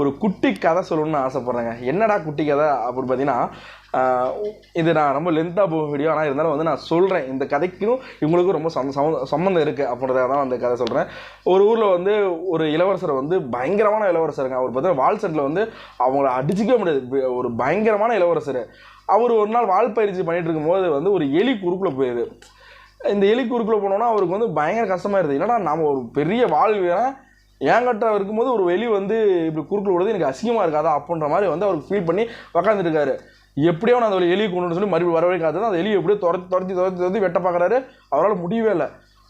ஒரு குட்டி கதை சொல்லணும்னு ஆசைப்பட்றேங்க. என்னடா குட்டி கதை அப்படின்னு பார்த்தீங்கன்னா இது நான் ரொம்ப லென்த்தாக போகும் வீடியோ ஆனால் இருந்தாலும் வந்து நான் சொல்கிறேன் இந்த கதைக்கும் இவங்களுக்கும் ரொம்ப சம் சம்மந்தம் இருக்குது அப்படின்றத தான் அந்த கதை சொல்கிறேன் ஒரு ஊரில் வந்து ஒரு இளவரசர் வந்து பயங்கரமான இளவரசருங்க. அவர் பார்த்தீங்கன்னா வால் செட்டில் வந்து அவங்கள அடிச்சிக்கவே முடியாது. ஒரு பயங்கரமான இளவரசர். அவர் ஒரு நாள் வால் பயிற்சி பண்ணிகிட்டு இருக்கும்போது வந்து ஒரு எலி குறுக்கில் போயிடுது. இந்த எலி குறுக்கில் போனோன்னா அவருக்கு வந்து பயங்கர கஷ்டமாக இருக்குது என்னடா நம்ம ஒரு பெரிய வாழ் ஏங்கட்டா இருக்கும்போது ஒரு வெளி வந்து இப்படி குறுக்கில் விடுறது எனக்கு அசிங்கமாக இருக்காதா அப்படின்ற மாதிரி வந்து அவருக்கு ஃபீல் பண்ணி உக்காந்துருக்காரு எப்படியோ நான் அந்த எலியை கொண்டு சொல்லி மறுபடியும் வர வரைக்கும் காத்து அந்த எலியை எப்படியோ துரத்தி துரத்தி துரத்தி துரத்தி வெட்ட பார்க்குறாரு அவரால் முடியவே இல்லை.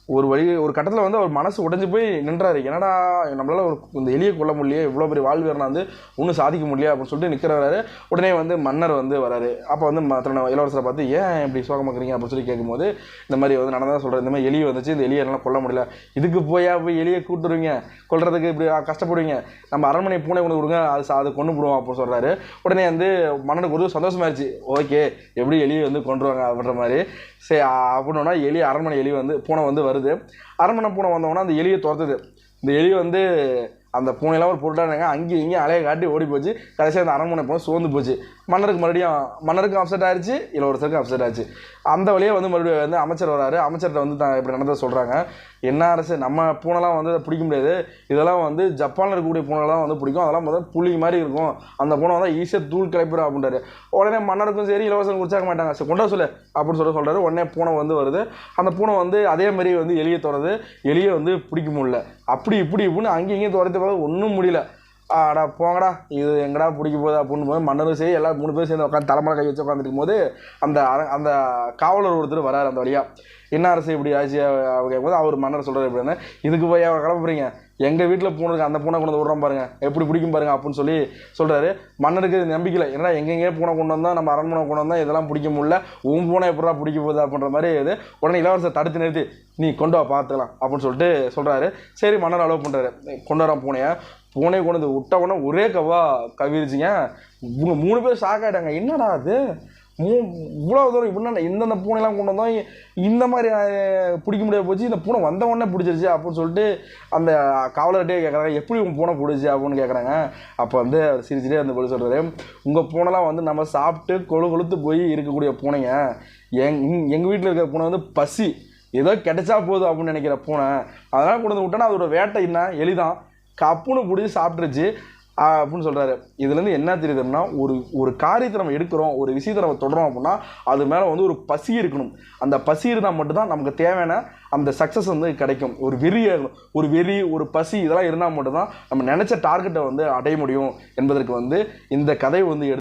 ஒரு வழி ஒரு கட்டத்தில் வந்து அவர் மனசு உடைஞ்சு போய் நின்றாரு. என்னடா நம்மளால் ஒரு இந்த எளிய கொல்ல முடியலையே இவ்வளோ பெரிய வாழ் வந்து ஒன்றும் சாதிக்க முடியல அப்படின்னு சொல்லிட்டு நிற்கிறாரு உடனே வந்து மன்னர் வந்து வராரு. அப்போ வந்து ம- இளவரசரை பார்த்து ஏன் இப்படி சோகமாக்குறீங்க? அப்படின்னு சொல்லி கேட்கும்போது இந்த மாதிரி வந்து நடந்ததாக சொல்கிறேன் இந்த மாதிரி எலி வந்துச்சு இந்த எலியை என்னால் கொல்ல முடியல. இதுக்கு போயா போய் எலியை கூட்டுருவீங்க கொல்றதுக்கு இப்படி கஷ்டப்படுவீங்க? நம்ம அரண்மனை பூனை கொண்டு கொடுங்க அது அதை அது கொண்டு போடுவோம் அப்படின்னு சொல்கிறாரு உடனே வந்து மன்னனுக்கு ஒரு சந்தோஷமாயிருச்சு. ஓகே எப்படி எலியை வந்து கொண்டுருவாங்க அப்படின்ற மாதிரி. சரி அப்படின்னா எலி அரண்மனை எலி வந்து பூனை வந்து வருது. அரண்மனை பூனை வந்தவொடனே அந்த எலியை துரத்துது. இந்த எலி வந்து அந்த பூனையெல்லாம் ஒரு பொருட்டாங்க அங்கேயும் இங்கேயும் அலைய காட்டி ஓடி போச்சு. கடைசியாக அந்த அரண்மனை போன சோர்ந்து போச்சு. மன்னருக்கு மறுபடியும் மன்னருக்கும் அப்செட் ஆயிடுச்சு இளவரசருக்கும் அப்செட் ஆச்சு. அந்த வழியே வந்து மறுபடியும் வந்து அமைச்சர் வராரு. அமைச்சர்கிட்ட வந்து தான் இப்படி நடந்ததை சொல்கிறாங்க என்ன அரசு நம்ம பூனைலாம் வந்து அதை பிடிக்க முடியாது. இதெல்லாம் வந்து ஜப்பானில் இருக்கக்கூடிய பூனைலாம் வந்து பிடிக்கும். அதெல்லாம் பார்த்தா புளி மாதிரி இருக்கும். அந்த பூனை வந்து ஈஸியாக தூள் கிளப்பிடும் அப்படின்றாரு. உடனே மன்னருக்கும் சரி இலவசம் குடிச்சாக்க மாட்டாங்க சரி கொண்டா சொல்லு அப்படின்னு சொல்லி சொல்கிறாரு உடனே பூனை வந்து வருது. அந்த பூனை வந்து அதே மாதிரி வந்து எலியை துறது எலியை வந்து பிடிக்க முடியல. அப்படி இப்படி இப்படின்னு அங்கேயும் இங்கேயும் துரத்தி பார்க்க ஒன்றும் முடியல. ஆடா போங்கடா. இது எங்கடா பிடிக்க போகுது அப்படின்னு போது மன்னரும் சரி எல்லாம் மூணு பேரும் சேர்ந்து உட்காந்து தலைமலை கை வச்சு உட்காந்துருக்கும் போது அந்த அர- அந்த காவலர் ஒருத்தர் வராரு அந்த வழியா. என்ன அரசு இப்படி ஆச்சு? அவங்க கேட்கும்போது அவர் மன்னர் சொல்கிறார் எப்படின்னு இதுக்கு போய் அவங்க கிளம்புறீங்க எங்கள் வீட்டில் பூனை இருக்கு அந்த பூனை கொண்டு வந்து விடுறோம் பாருங்க. எப்படி பிடிக்கும் பாருங்க அப்படின்னு சொல்லி சொல்கிறாரு மன்னருக்கு இது நம்பிக்கை இல்லை எங்கெங்கே பூனை கொண்டு வந்தால் நம்ம அரண்மனை கொண்டு வந்தால் இதெல்லாம் பிடிக்க முடியல. உன் பூனை எப்படா பிடிக்க போகுது அப்படின்ற மாதிரி இது உடனே இளவரசர் தடுத்து நிறுத்தி நீ கொண்டு வா பார்த்துக்கலாம் அப்படின்னு சொல்லிட்டு சொல்கிறாரு சரி மன்னர் அலோவ் பண்ணுறாரு கொண்டு வரோம் பூனையை. பூனையை கொண்டு வந்து விட்ட உடனே ஒரே கவா கவிரிச்சிங்க. இவங்க மூணு பேர் ஷாக் ஆகிட்டாங்க என்னடா அது இவ்வளோ தூரம் இப்படின்னா இந்தந்த பூனைலாம் கொண்டு வந்தோம் இந்த மாதிரி பிடிக்க முடியாது போச்சு. இந்த பூனை வந்த உடனே பிடிச்சிருச்சு அப்படின்னு சொல்லிட்டு அந்த காவலர்கிட்டே கேட்குறாங்க எப்படி உங்கள் பூனை பிடிச்சி அப்படின்னு கேட்குறாங்க அப்போ வந்து அவர் சிரிச்சிட்டே வந்து பதில் சொல்கிறாரு உங்கள் பூனைலாம் வந்து நம்ம சாப்பிட்டு கொழு கொழுத்து போய் இருக்கக்கூடிய பூனைங்க. எங் எங்கள் வீட்டில் இருக்கிற பூனை வந்து பசி. ஏதோ கிடைச்சா போதும் அப்படின்னு நினைக்கிற பூனை. அதனால் கொண்டு வந்து விட்டோன்னா அதோட வேட்டை என்ன? எளிதான் கப்புன்னு பிடிச்சி சாப்பிட்ருச்சு அப்படின்னு சொல்கிறாரு இதுலேருந்து என்ன தெரியுதுன்னா ஒரு ஒரு காரியத்தை நம்ம எடுக்கிறோம் ஒரு விஷயத்தை நம்ம தொடரோம் அப்படின்னா அது மேலே வந்து ஒரு பசி இருக்கணும். அந்த பசி இருந்தால் மட்டும்தான் நமக்கு தேவையான அந்த சக்ஸஸ் வந்து கிடைக்கும். ஒரு வெறி ஒரு வெறி ஒரு பசி இதெல்லாம் இருந்தால் மட்டும்தான் நம்ம நினச்ச டார்கெட்டை வந்து அடைய முடியும் என்பதற்கு வந்து இந்த கதை வந்து எடு